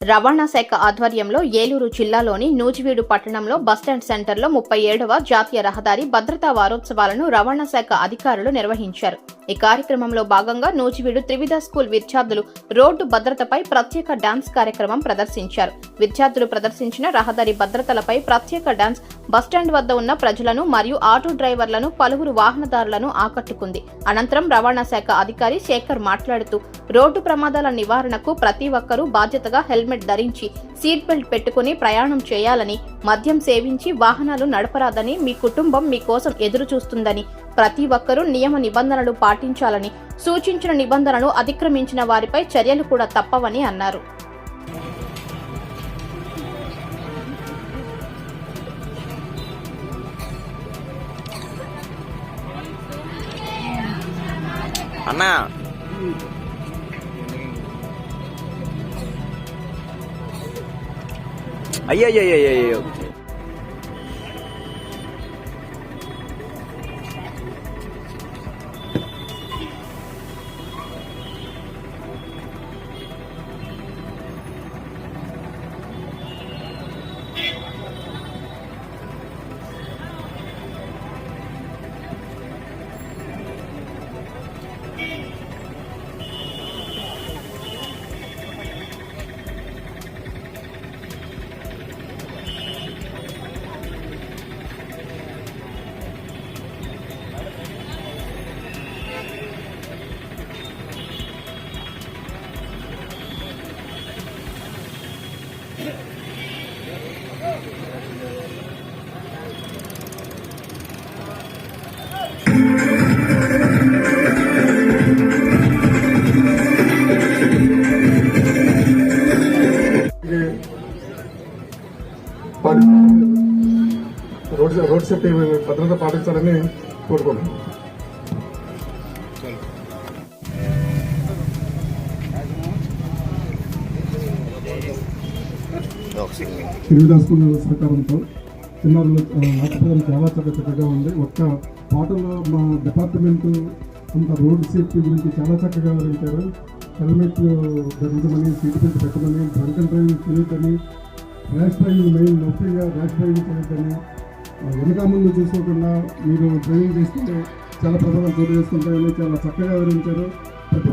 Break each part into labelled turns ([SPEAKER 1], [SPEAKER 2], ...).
[SPEAKER 1] రవాణా శాఖ ఆధ్వర్యంలో ఏలూరు జిల్లాలోని నూజివీడు పట్టణంలో బస్టాండ్ సెంటర్లో ముప్పై ఏడవ జాతీయ రహదారి భద్రతా వారోత్సవాలను రవాణా శాఖ అధికారులు నిర్వహించారు. ఈ కార్యక్రమంలో భాగంగా నూజివీడు త్రివిధ స్కూల్ విద్యార్థులు రోడ్డు భద్రతపై ప్రత్యేక డాన్స్ కార్యక్రమం ప్రదర్శించారు. విద్యార్థులు ప్రదర్శించిన రహదారి భద్రతలపై ప్రత్యేక డాన్స్ బస్టాండ్ వద్ద ఉన్న ప్రజలను మరియు ఆటో డ్రైవర్లను పలువురు వాహనదారులను ఆకట్టుకుంది. అనంతరం రవాణా శాఖ అధికారి శేఖర్ మాట్లాడుతూ రోడ్డు ప్రమాదాల నివారణకు ప్రతి ఒక్కరూ బాధ్యతగా హెల్మెట్ ధరించి సీట్ బెల్ట్ పెట్టుకుని ప్రయాణం చేయాలని మద్యం సేవించి వాహనాలు నడపరాదని మీ కుటుంబం మీకోసం ఎదురు చూస్తుందని ప్రతి ఒక్కరూ నియమ నిబంధనలు పాటించాలని సూచించిన నిబంధనలు అతిక్రమించిన వారిపై చర్యలు కూడా తప్పవని అన్నారు.
[SPEAKER 2] అన్నా. 哎
[SPEAKER 3] 呀呀呀呀呀！రోడ్ రోడ్ సేఫ్టీ భద్రత పాటించాలని కోరుకున్నాను శ్రీదాస్కుల సహకారంతో చిన్నారులు నాటకం చాలా చక్క చక్కగా ఉంది. ఒక్క పాటలో మా డిపార్ట్మెంట్ అంత రోడ్ సేఫ్టీ గురించి చాలా చక్కగా వివరించారు. హెల్మెట్ ధరించమని సీట్ బెల్ట్ పెట్టమని డ్రంక్ అండ్ డ్రైవింగ్ చేయొద్దని ర్యాష్ డ్రైవింగ్ మెయిన్ ముఖ్యంగా ర్యాష్ డ్రైవింగ్ చేయొద్దని ఆ, వెనక ముందు చూసుకోకుండా మీరు డ్రైవింగ్ చేస్తుంటే చాలా ప్రజలు చోటు చేసుకుంటారని చాలా చక్కగా వివరించారు. ప్రతి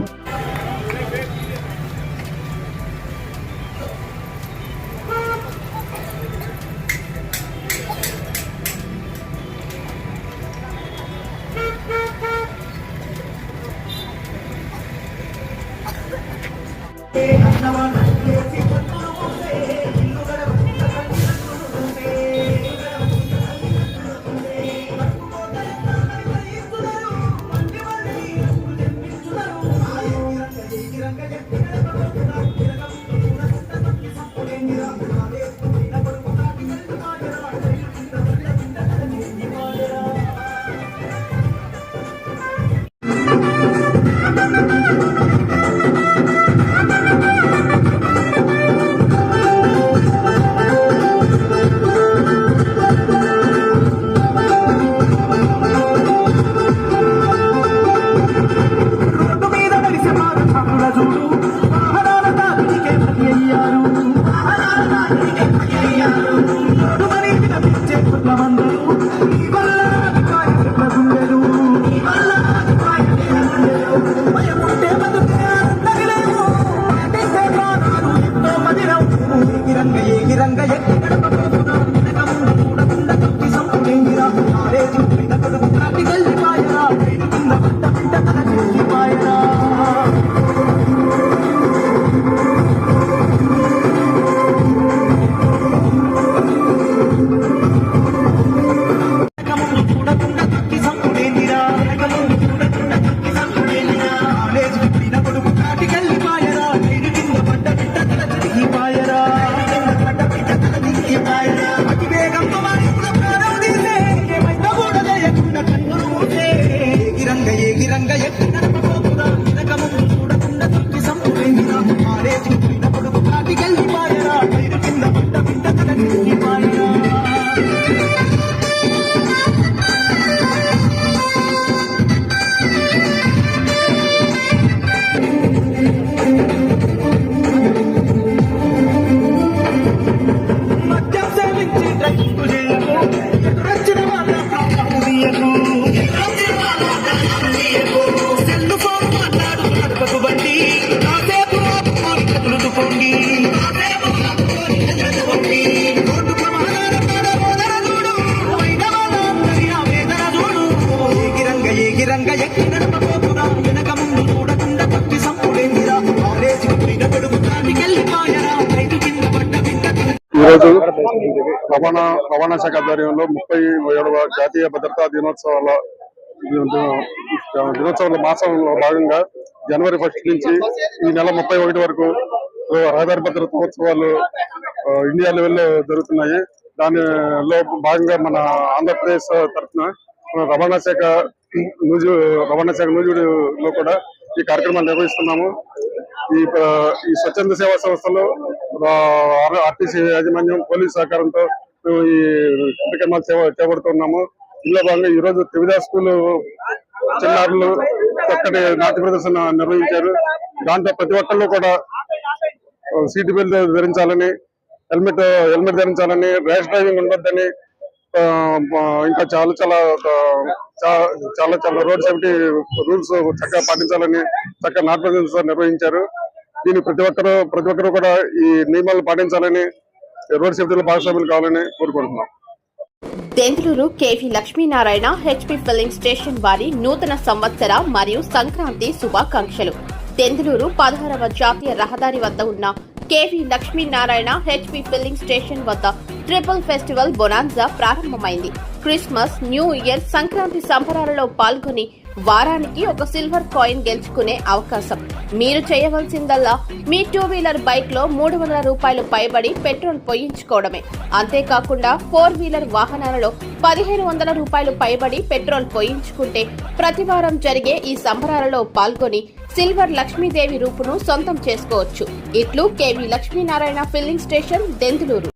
[SPEAKER 4] ఈరోజు రవాణా రవాణా శాఖ ఆధ్వర్యంలో ముప్పై ఏడవ జాతీయ భద్రతా దినోత్సవాల దినోత్సవాల మాసంలో భాగంగా జనవరి ఫస్ట్ నుంచి ఈ నెల ముప్పై ఒకటి వరకు రహదారి భద్రత ఉత్సవాలు ఇండియా ఇండియా లెవెల్లో జరుగుతున్నాయి. దానిలో భాగంగా మన ఆంధ్రప్రదేశ్ తరఫున రవాణా శాఖ నూజు రవాణా శాఖ నూజుడులో కూడా ఈ కార్యక్రమాన్ని నిర్వహిస్తున్నాము. ఈ ఈ స్వచ్ఛంద సేవా సంస్థలు ఆర్టీసీ యాజమాన్యం పోలీస్ సహకారంతో ఈ కార్యక్రమాలు సేవ చేపడుతున్నాము. ఇందులో భాగంగా ఈ రోజు స్కూల్ చిన్నారులు చక్కటి నాట్య ప్రదర్శన నిర్వహించారు. దాంట్లో ప్రతి ఒక్కళ్ళు కూడా సీట్ బెల్ట్ ధరించాలని హెల్మెట్ హెల్మెట్ ధరించాలని ర్యాష్ డ్రైవింగ్ ఉండొద్దని ఆ, ఇంకా చాలా చాలా చాలా చాలా రోడ్ సేఫ్టీ రూల్స్ చక్కగా పాటించాలని చక్కగా నాట్య ప్రదర్శన నిర్వహించారు. దీన్ని ప్రతి ఒక్కరు ప్రతి ఒక్కరు కూడా ఈ నియమాలు పాటించాలని రోడ్ సేఫ్టీలో భాగస్వాములు కావాలని కోరుకుంటున్నాం.
[SPEAKER 5] Bengaluru KV Lakshminarayana HP filling station వారి నూతన సంవత్సర మరియు సంక్రాంతి శుభాకాంక్షలు. తెందులూరు పదహారవ జాతీయ రహదారి వద్ద ఉన్న KV Lakshminarayana HP filling station వద్ద ట్రిపుల్ ఫెస్టివల్ బొనాన్జా ప్రారంభమైంది. క్రిస్మస్ న్యూ ఇయర్ సంక్రాంతి సంబరాలలో పాల్గొని వారానికి ఒక సిల్వర్ కాయిన్ గెలుచుకునే అవకాశం. మీరు చేయవలసిందల్లా మీ టూ వీలర్ బైక్లో మూడు వందల రూపాయలు పైబడి పెట్రోల్ పోయించుకోవడమే. అంతేకాకుండా ఫోర్ వీలర్ వాహనాలలో పదిహేను వందల రూపాయలు పైబడి పెట్రోల్ పోయించుకుంటే ప్రతి వారం జరిగే ఈ సంబరాలలో పాల్గొని సిల్వర్ లక్ష్మీదేవి రూపును సొంతం చేసుకోవచ్చు. ఇట్లు KV Lakshminarayana filling station Denduluru.